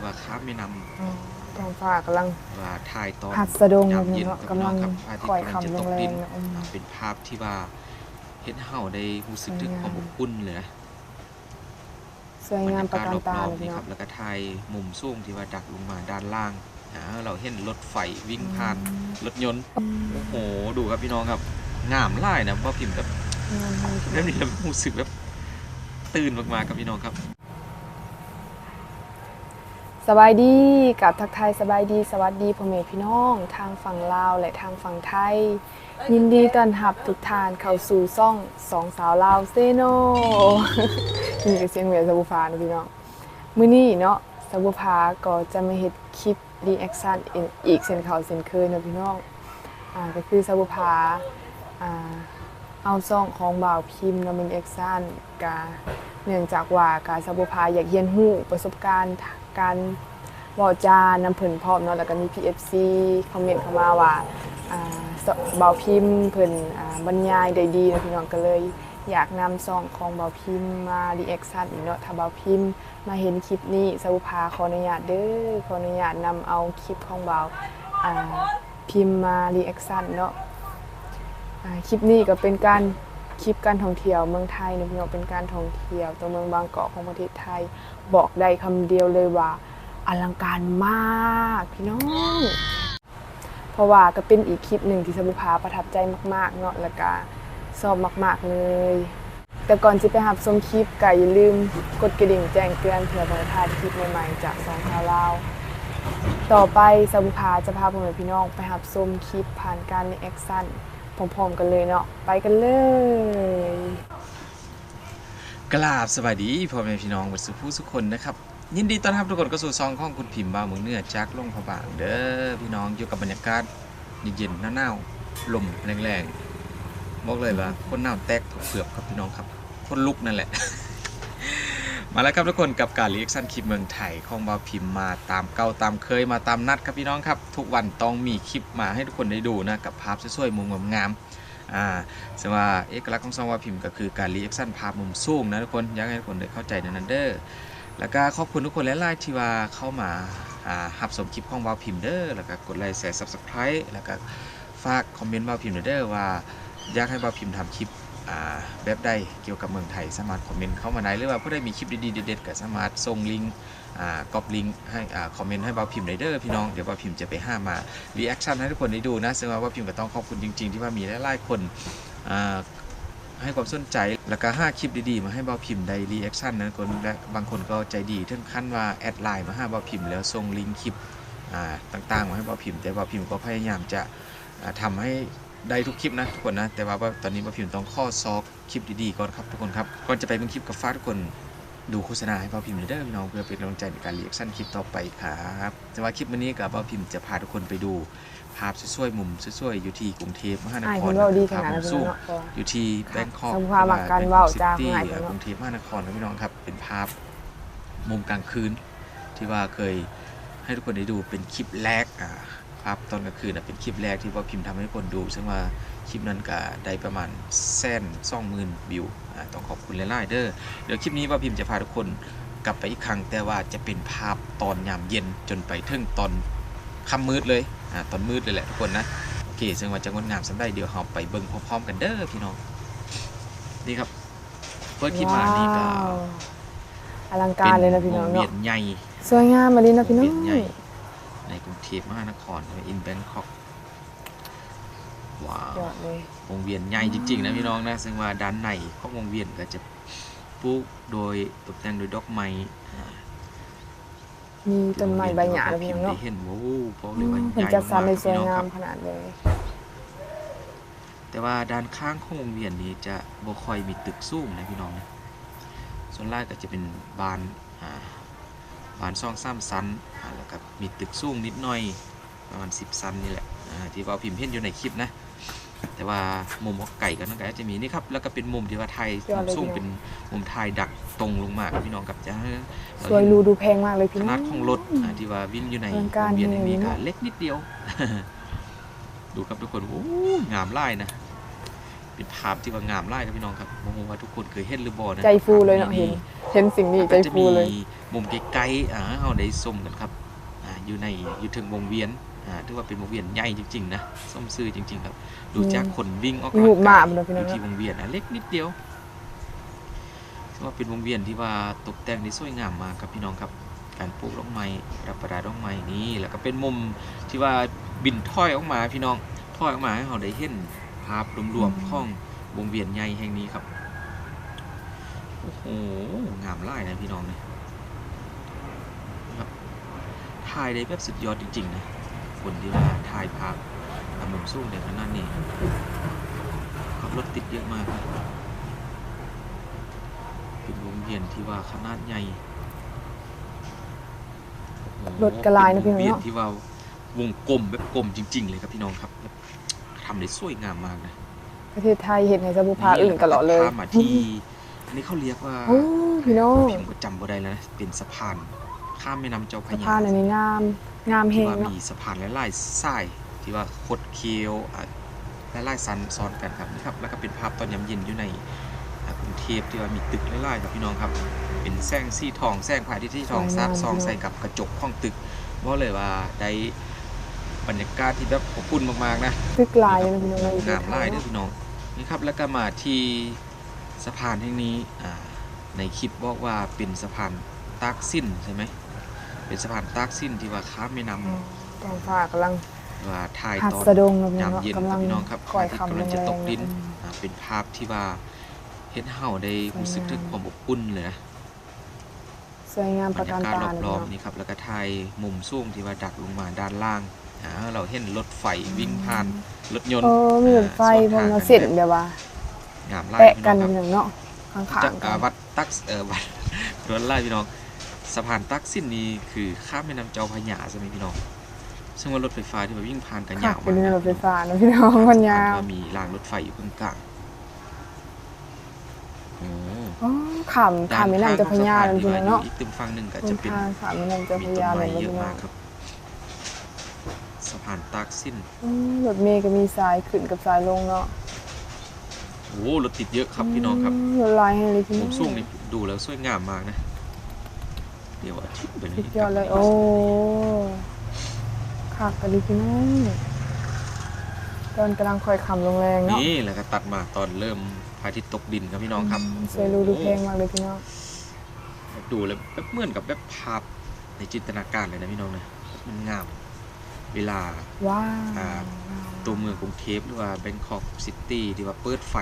ที่ว่าข้ามแม่น้ำอ๋อท้องฟ้ากำลังว่าถ่ายตอนพัดสะดงยามเย็นเนาะกับพี่กำน้ลัองงครับพระอาทิตคอยย์กำลังจะคำตกแรดิงนๆนะอืมอ่าเป็นภาพที่ว่าเฮ็ดให้เฮาได้รู้สึกถึงสวยงามความอบอุ่นเลยนะสวยงามประการตาบรรเลยยากาศรอบๆพี่นี่น้คอรังบแล้วก็ถ่ายมุมสูงที่ว่าดักลงมาด้านล่างอ่าเราเห็นรถไฟวิ่งผ่านรถยนต์โอ้โหดูครับพี่น้องครับงามหลายนะบ่พิมพ์แบบงามมากแบบนี้แล้วรู้สึกแบบตื่นมากๆครับพี่น้องครับ สบายดีกับทักทายสบายดีสวัสดีพ่อแม่พี่น้อง ทางฝั่งลาวและทางฝั่งไทย ยินดีต้อนรับทุกทานเข้าสู่ซ่องสองสาวลาวเซโนนี่ก็เสียงเวียสบุฟานะพี่น้องมื้อนี้เนาะสบุภาก็จะมาเฮ็ดคลิปรีแอคชั่นอีกเช่นเขาเช่นเคยนะพี่น้องอ่าก็คือสบุภาอ่าเอาซ่องของบ่าวพิมพ์เนาะเป็นแอคชั่นกาเนื่องจากว่าการสบุภาอยากเรียนรู้ประสบการณ์ การเว้าจานำเพิ่นพร้อมเนาะแล้วก็มี PFC คอมเมนต์เข้ามาว่าอ่าสเบาพิมพ์เพิ่นอ่าบรรยายได้ดีนะพี่น้องก็เลย อยากนำซองของเบาพิมพ์มารีแอคชั่นอีกเนาะถ้าเบาพิมพ์มาเห็นคลิปนี้สวุภาขออนุญาตเด้อขออนุญาตนำเอาคลิปของเบาอ่าพิมพ์มารีแอคชั่นเนาะอ่าคลิปนี้ก็เป็นการ คลิปการท่องเที่ยวเมืองไทยนะพี่น้องเป็นการท่องเที่ยวตัวเมืองบางกอกของประเทศไทย บอกได้คำเดียวเลยว่าอลังการมากพี่น้อง เพราะว่าก็เป็นอีกคลิปหนึ่งที่สมุภาประทับใจมาก ๆ เนาะแล้วก็ชอบมาก ๆ เลย แต่ก่อนจะไปหับชมคลิปก็อย่าลืมกดกระดิ่งแจ้งเตือนเพื่อบ่พลาดคลิปใหม่ ๆ จากสองข่าวลาต่อไปสมุภาจะพาพ่อแม่พี่น้องไปหับชมคลิปผ่านการรีแอคชั่น พร้อมๆกันเลยเนาะไปกันเลยกราบสวัสดีพ่อแม่พี่น้องวัดสุผู้สุคนนะครับ ยินดีต้อนรับทุกคนเข้าสู่ซองของคุณพิมพ์บ้าเมืองเหนือจากลงพบางเด้อพี่น้องอยู่กับบรรยากาศเย็นๆหนาวๆลมแรงๆบอกเลยว่าคนหนาวแตกเผือกครับพี่น้องครับคนลุกนั่นแหละ มาแล้วครับทุกคนกับการรีแอคชั่นคลิปเมืองไทยของบ่าวพิมพ์มาตามเก่าตามเคยมาตามนัดครับพี่น้องครับ ทุกวันต้องมีคลิปมาให้ทุกคนได้ดูนะกับภาพสวยๆมุมงามๆอ่าซึ่งว่าเอกลักษณ์ของซองว่าพิมพ์ก็คือการรีแอคชั่นภาพมุมสูงนะทุกคนอยากให้ทุกคนได้เข้าใจในนั้นเด้อแล้วก็ขอบคุณทุกคนหลายๆที่ว่าเข้ามาอ่าหับสมคลิปของว่าพิมพ์เด้อแล้วก็กดไลค์แชร์ Subscribe แล้วก็ฝากคอมเมนต์ว่าพิมพ์เด้อว่าอยากให้ว่าพิมพ์ทำคลิป แบบใดเกี่ยวกับเมืองไทยสามารถคอมเมนต์เข้ามาได้หรือว่าผู้ใดมีคลิปดีๆเด็ดๆก็สามารถส่งลิงก์อ่ากอบลิงก์ให้คอมเมนต์ให้บ่าวพิมพ์ได้เด้อพี่น้องเดี๋ยวบ่าวพิมพ์จะไปห้ามารีแอคชั่นให้ทุกคนได้ดูนะซึ่งว่าบ่าวพิมพ์ก็ต้องขอบคุณจริง ๆ ที่ว่ามีหลายๆคนให้ความสนใจแล้วก็5คลิปดีๆ มาให้เบาพิมพ์ได้รีแอคชั่นนะคนและบางคนก็ใจดีถึงขั้นว่าแอดไลน์มาห้เบาพิมพ์แล้วส่งลิงก์คลิปต่างๆมาให้เบาพิมพ์แต่เบาพิมพ์ก็พยายามจะอ่าทำให้ ได้ทุกคลิปนะทุกคนนะ แต่ว่าตอนนี้เบาพิมพ์ต้องข้อซอกคลิปดีๆก่อนครับทุกคนครับก่อนจะไปเป็นคลิปกับฟ้ากทุกคนดูโฆษณาให้เบาพิมพ์หน่อยเด้อพี่น้องเพื่อเป็นกำลังใจในการรีแอคชั่นคลิปต่อไปครับแต่ว่าคลิปวันนี้กับเบาพิมพ์จะพาทุกคนไปดูภาพสวยๆมุมสวยๆอยู่ที่กรุงเทพมหานอ้ายคคุรณเว้าดีขภาพนาดมุนั้นมพี่สูงเนาะก็อยู่ที่แบงคอกสมภาพมักการเว้าจ้าที่ง่ายกว่าเนอะกรุงเทพมหานครนะพี่น้องครับ เป็นภาพมุมกลางคืนที่ว่าเคยให้ทุกคนได้ดูเป็นคลิปแรกอ่า ภาพตอนกลางคืนนะเป็นคลิปแรกที่ว่าพิมพ์ทำให้ทุกคนดู ซึ่งว่าคลิปนั้นก็ได้ประมาณแสนสองหมื่นวิวอ่าต้องขอบคุณหลายๆเด้อเดี๋ยวคลิปนี้ว่าพิมพ์จะพาทุกคนกลับไปอีกครั้งแต่ว่าจะเป็นภาพตอนยามเย็นจนไปถึงตอนค่ำมืดเลยอ่าตอนมืดเลยแหละทุกคนนะโอเคซึ่งว่าจะงดงามสำได้เดี๋ยวเราไปเบิ่งพร้อมๆกันเด้อพี่น้องนี่ครับเปิดคลิปมานี่ก็ว้าวอลังการเลยนะพี่น้องวงเวีเนาะยนใหญ่สวยงามมาดีนะพี่น้อวงงเวียน ใหญ่ในกรุงเทพมหานครอินแบงคอกว้าวยอดเลยวงเวียนใหญ่จริง ๆ นะพี่น้องนะ ซึ่งว่าด้านในของวงเวียนก็จะปลูกโดยตกแต่งโดยดอกไม้อ่ามีต้นไม้ใบหญ้าแล้วพี่น้องได้เนาะเห็นโอ้โหบอกเลยว่าใหเห็นญ่จัดสรรมากในๆสวยพี่น้องงาคมรับขนาดเลย แต่ว่าด้านข้างของวงเวียนนี้จะบ่ค่อยมีตึกสูงนะพี่น้องนะส่วนล่างก็จะเป็นบาน อ่าบานซ่องซ้ำซันอ่าแล้วก็มีตึกสูงนิดหน่อยประมาณ10ซันนี่แหละอ่าที่ว่าพิมพ์เห็นอยู่ในคลิปนะแต่ว่ามุมของไก่ก็นั่นก็จะมีนี่ครับแล้วก็เป็นมุมที่ว่าไทยยอดเลยสูงพี่น้องเป็นมุมไทยดักตรงลงมาครับพี่น้องกับจะให้เราสวยเห็นรูดูแพงมากเลยขพี่น้นาอดงของรถอ่าที่ว่าวิ่งอยู่ในอลังการวงเวียนในนี้เลยก็เนอะเล็กนิดเดียว ดูครับทุกคนโอ้งามไล่นะ เเป็นภาพที่ว่างามไล่ครับพี่น้องครับโมโหว่าทุกคนเคยเห็นหรือบ่นะใจฟูเลยเนาะเห็นเห็นสิ่งนี้ใจก็จะฟูมีเลยมุมไกลๆอ่าให้เราได้ชมกันครับอ่าอยู่ในอยู่ถึงวงเวียนอ่าถือว่าเป็นวงเวียนใหญ่จริงๆนะส้มซื่อจริง ๆ ครับ ดูจากคนวิ่งออกมีหูหมากบเลยพี่อน้องยู่ที่วงเวียนนะเล็กนิดเดียวถือว่าเป็นวงเวียนที่ว่าตกแต่งได้สวยงามมากครับพี่น้องครับการปลูกดอกไม้รับประดาดอกไม้นี้แล้วก็เป็นมุมที่ว่าบินถ้อยออกมาพี่น้องถ้อยออกมาให้เราได้เห็น ภาพรวมๆของวงเวียนใหญ่แห่งนี้ครับ โอ้โห งามไล่นะพี่น้องเนี่ยครับถ่ายได้แบบสุดยอดจริงๆนะคนที่ว่าถ่ายภาพทำมุมสูงในขนาดนี้ขับรถติดเยอะมากครับเป็นวงเวียนที่ว่าขนาดใหญ่รถกระลายนะพี่น้องเปลี่ยนเนาะที่ว่าวงกลมแบบกลมจริง ๆ เลยครับพี่น้องครับแบบ ทำได้สวยงามมากนะประเทศไทยเห็นให้สบุพาอื่นตลอดเลยพามาที่อันนี้เขาเรียกว่าโอ้พี่น้องผมก็จำบ่ได้แล้วนะเป็นสะพาน ข้ามแม่น้ำเจ้าพสะระยาพานอันนี้งามงามเฮที่งว่าเนาะมีสะพานหลายๆสายที่ว่าคดเคี้ยวอะหลายๆสันซ้อนกันครับนี่ครับ แล้วก็เป็นภาพตอนยามเย็นอยู่ในอะกรุงเทพที่ว่ามีตึกหลายๆครับพี่น้องครับ เป็นแสงสีทองแสงพระอาทิตย์ที่ทองซับซองใส่กับกระจกห้องตึกบอกเลยว่าได้ บรรยากาศที่แบบอบอุ่นมากๆนะตึกลายเลยนะพี่น้องในประเทงาศมไทไล่ยด้วยเนาะพี่น้องนี่ครับแล้วก็มาที่สะพานแห่งนี้อ่าในคลิปบอกว่าเป็นสะพานตากสิ้นใช่ไหมเป็นสะพานตากสิ้นที่ว่าข้ามแม่น้อืมกองฟ้ากำลังำว่าถ่ายหัดตอนสะดงนะพี่ยามน้องเย็นกำลังพี่น้องครับก่อยพระคำอาทิตย์กำลังจะตกดินแรงๆอืมอ่าเป็นภาพที่ว่าเห็นเฮาได้รู้สึกถึงความอบอุ่นเลยนะสวยงามบปรระรยาการกาศตารนะอบพี่น้องๆนี่ครับแล้วก็ถ่ายมุมสูงที่ว่าดักลงมาด้านล่าง อ่าเราเห็นรถไฟวิ่งผ่านรถยนต์เออมีรถไฟอ่าพอสวนทางมากันเสร็จแบบแบบว่างามไล่แปะพี่กันน้องอครับย่างเนาะข้างจากๆกัอ่านวัดตักเออวัดรถไล่พี่น้องสะพานตักสินนี้คือข้ามแม่น้ำเจ้าพระยาใช่ไหมพี่น้องซึ่งว่ารถไฟฟ้าที่มาวิ่งผ่านกันขัยาบวไปในมากรถไฟฟ้านะพี่น้องมันยาวสะพนมีรางรถไฟอยู่ตรงกลางโอ้อ๋อขำขำไม่นำจะพญาเลยพี่น้องเนาะอีกตึมฝั่งหนึ่งก็บจะนเป็น ทางขำไม่นำจะมีพต้นญาเลไม้ยเยพี่อะน้อมางกครับ สะพานตากสินอืมรถเมย์ก็มีสายขึ้นกับสายลงเนาะโอ้รถติดเยอะครับพี่น้องครับมรถลายให้เลยพี่น้มุองมสูงนี่ดูแล้วสวยงามมากนะ เดี๋ยวอาทิตย์ไปสุดยอดเลยโอ้ขักกันเลยพี่น้องตอนกำลังคอยขำลงแรงเนาะนี่แล้วก็ตัดมาตอนเริ่มพระอาทิตย์ตกดินครับพี่น้องครับสวยรูดูเพลงมากเลยพี่น้องดูแล้วแบบเหมือนกับแบบภาพในจินตนาการเลยนะพี่น้องนะมันงาม เวลาว้าวอ่าตัวเมืองกรุงเทพหรือว่าแบงคอกซิตี้ที่ว่าเปิดไฟ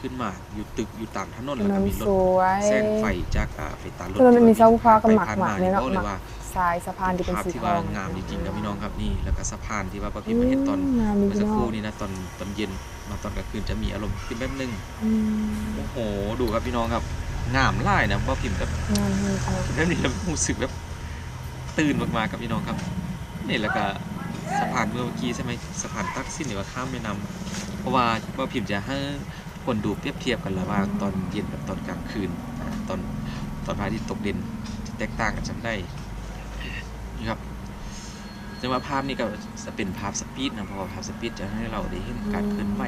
ขึ้นมาอยู่ตึกอยู่ตามถนนถแล้วนก็นมีรสถวยแสงไฟจากอ่าไฟตารถถนนอันนี้ที่เสาไฟฟ้าก็หมักไปผ่นหมักเลยเนาะบอกเลยว่าสายสะพานที่เป็นภาพสีที่ทว่าองงามจริงๆครับพี่น้องครับนี่แล้วก็สะพานที่ว่าป้าพิมมาเห็นตอนงามดีเมื่อสัพี่กน้คอรู่งนี้นะตอนตอนเย็นมาตอนกลางคืนจะมีอารมณ์ขึ้นแป๊บนึงอืมโอ้โหดูครับพี่น้องครับงามไล่นะป้าพิมแบบงามดีพี่น้องแบบนี้เรารู้สึกแบบตื่นมากๆครับพี่น้องครับนี่แล้วก็ สะพานเมื่อกี้ใช่ไหมสะพานตักสินหรือว่าข้ามแม่น้ำเพราะว่าป้าพิมจะให้คนดูเปรียบเทียบกันระหว่างตอนเย็นกับตอนกลางคืนอ่าตอนตอนพระอาทิตย์ตกดินจะแตกต่างกันจำได้นี่ครับแต่ว่าภาพนี้ก็จะเป็นภาพสปีดนะเพราะว่าภาพสปีดจะให้เราได้เห็นการเคลื่อนไหว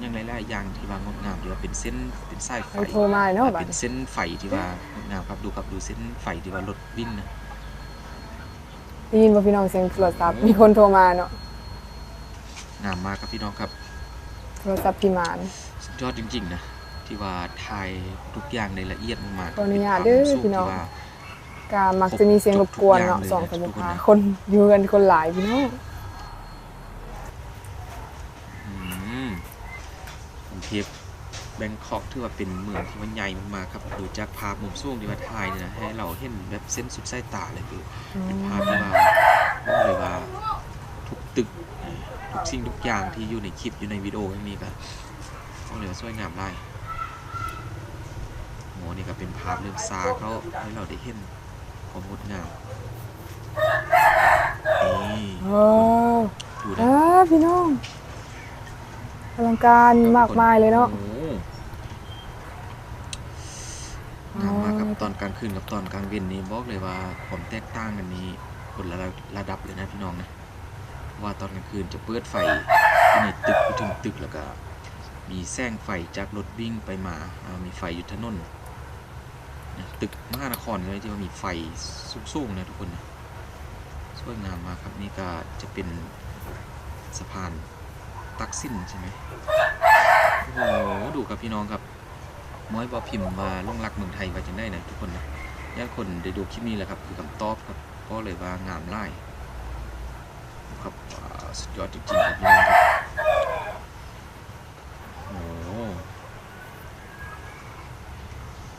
อย่างหลายๆอย่างที่ว่างดงามที่ว่าเป็นเส้นเป็นสายไฟไปโทรมาเนาะบัดเป็นเส้นไฟที่ว่างดงามครับดูครับดูเส้นไฟที่ว่ารถวิ่งนะ ได้ยินว่าพี่น้องเสียงโทรศัพท์มีคนโทรมาเนาะงามมากครับพี่น้องครับ โทรศัพท์พี่หมาน สุดยอดจริง ๆ นะ ที่ว่าถ่ายทุกอย่างในละเอียดมากๆขออนุญาตเด้อป็นควมพี่น้องที่ว่า กามักจะมีเสียงรบกวนเนาะทุกๆสองอย่างสเลยมุนะภาทุกคนนะคนอยู่กันคนหลายพี่น้องอืมกรุงเทพ แบงคอกถือว่าเป็นเมืองที่มันใหญ่มากๆครับดูจากภาพมุมสูงที่ว่าถ่ายเนี่ยนะให้เราเห็นแบบเส้นสุดสายตาเลยคือเป็นภาพที่ว่าบอกเลยว่าทุกตึกทุกสิ่งทุกอย่างที่อยู่ในคลิปอยู่ในวิดีโออย่างนี้ก็บอกเลยว่าสวยงามได้โหนี่ก็เป็นภาพเรื่องซาเขาให้เราได้เห็นความงดงามนี่โอ้ดูอ่านะพี่น้องอลังการมากมายเลยเนาะโอ้โหงามมากครับ ตอนกลางคืนกับตอนกลางวันนี้บอกเลยว่าความแตกต่างกันนี้คนละระดับเลยนะพี่น้องนะว่าตอนกลางคืนจะเปิดไฟในตึกถึงตึกแล้วก็ มีแสงไฟจากรถวิ่งไปมาามีไฟอยู่ถนนนะตึกมหานครเลยที่ว่ามีไฟสูงๆนะทุกคนนะสวยงามมากครับนี่ก็จะเป็นสะพานตักสินใช่ไหมโอ้โหดูครับพี่น้องครับ ม้อยบอพิมพ์มาล่องรักเมืองไทยไว้จังได้นะทุกคนนะย่าคนได้ดูคลิปนี้แหละครับ คือคำตอบครับ ก็เลยว่างามไล่ครับสุดยอดจริงๆครับพี่น้องครับโอ้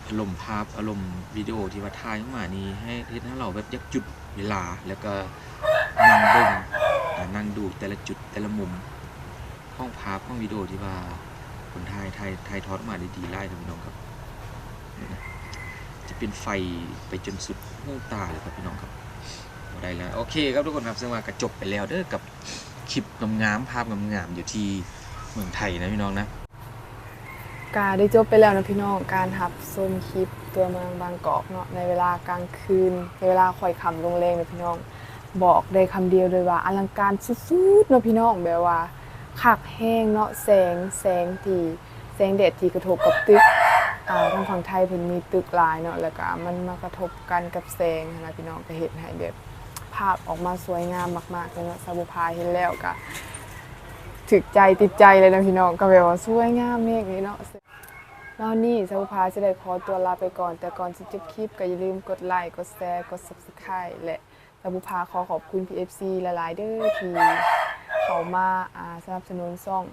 อารมณ์ภาพอารมณ์วิดีโอที่ว่าถ่ายออกมานี่ให้เฮ็ดให้เราแบบยากจุดเวลาแล้วก็นั่งเบิ่งนั่งดูแต่ละจุดแต่ละมุมห้องภาพห้องวิดีโอที่ว่า คนถ่ายถ่ายถ่ายทอดออกมาได้ดีไล่ครับพี่น้องครับ จะเป็นไฟไปจนสุดหูตาเลยครับพี่น้องครับได้แล้วโอเคครับทุกคนครับซึ่งว่ากระจบไปแล้วเด้อกับคลิปงามๆภาพงามๆอยู่ที่เมืองไทยนะพี่น้องนะกาได้จบไปแล้วนะพี่น้องการหับชมคลิปตัวเมืองบางกอกเนาะในเวลากลางคืน ในเวลาค่อยค่ำลงแรงนะพี่น้อง บอกได้คำเดียวเลยว่าอลังการสุดๆเนาะพี่น้องแบบว่า คักแห้งเนาะแสงแสงที่แสงแดดที่กระทบกับตึกอ่าทางฝั่งไทยเพิ่นมีตึกหลายเนาะแล้วก็มันมากระทบกันกับแสงนะพี่น้องก็เห็นให้แบบภาพออกมาสวยงามมากๆเลยเนาะซาบุพาเห็นแล้วก็ถึกใจติดใจเลยนะพี่น้องก็แบบว่าสวยงามเมฆนี้เนาะแล้วนี่สาวพาจะได้ขอตัวลาไปก่อน แต่ก่อนจะจบคลิปก็อย่าลืมกดไลค์กดแชร์กด Subscribe และสาวพาขอขอบคุณ PFC หลายๆเด้อที่ เขามาสนับสนุนซ่อง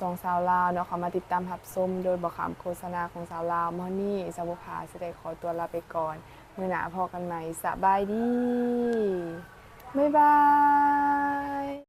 สองสาวลาวเนาะเขามาติดตามหับส้มโดยบอกขามโฆษณาของสาวลาวมอนี่สาวภาจะได้ขอตัวลาไปก่อน มือหนาพอกันใหม่สบายดี บ๊ายบาย